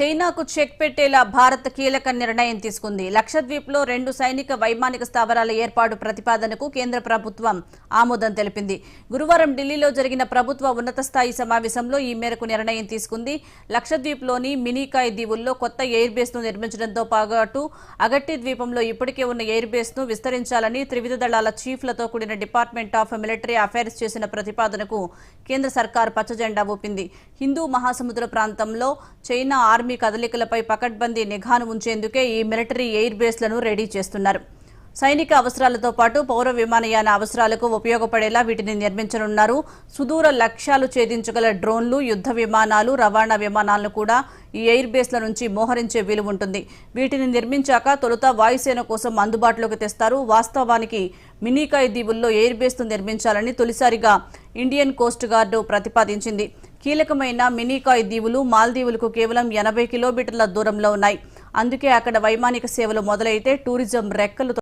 చైనాకు చెక్ పెట్టేలా భారత్ కీలక నిర్ణయం తీసుకుంది. లక్షద్వీప్లో రెండు సైనిక వైమానిక స్థావరాల ఏర్పాటు ప్రతిపాదనకు కేంద్ర ప్రభుత్వం ఆమోదం తెలిపింది. గురువారం ఢిల్లీలో జరిగిన ప్రభుత్వ ఉన్నత స్థాయి సమావేశంలో ఈ మేరకు నిర్ణయం తీసుకుంది. లక్షద్వీప్లోని మినీకాయ్ దీవుల్లో కొత్త ఎయిర్ బేస్ను నిర్మించడంతో పాటు అగట్టి ద్వీపంలో ఇప్పటికే ఉన్న ఎయిర్ బేస్ను విస్తరించాలని త్రివిధ దళాల చీఫ్లతో కూడిన డిపార్ట్మెంట్ ఆఫ్ మిలిటరీ అఫైర్స్ చేసిన ప్రతిపాదనకు కేంద్ర సర్కార్ పచ్చజెండా ఊపింది. హిందూ మహాసముద్ర ప్రాంతంలో చైనా ఆర్మీ ఆర్మీ కదలికలపై పకడ్బందీ నిఘాను ఉంచేందుకే ఈ మిలిటరీ ఎయిర్ బేస్లను రెడీ చేస్తున్నారు. సైనిక అవసరాలతో పాటు పౌర విమానయాన అవసరాలకు ఉపయోగపడేలా వీటిని నిర్మించనున్నారు. సుదూర లక్ష్యాలు ఛేదించగల డ్రోన్లు యుద్ధ విమానాలు రవాణా విమానాలను కూడా ఈ ఎయిర్ బేస్ల నుంచి మోహరించే వీలు ఉంటుంది. వీటిని నిర్మించాక తొలుత వాయుసేన కోసం అందుబాటులోకి తెస్తారు. వాస్తవానికి మినీకాయ్ దీవుల్లో ఎయిర్ బేస్ను నిర్మించాలని తొలిసారిగా ఇండియన్ కోస్ట్ గార్డు ప్రతిపాదించింది. కీలకమైన మినీకాయ్ దీవులు మాల్దీవులకు కేవలం ఎనభై కిలోమీటర్ల దూరంలో ఉన్నాయి. అందుకే అక్కడ వైమానిక సేవలు మొదలైతే టూరిజం రెక్కలు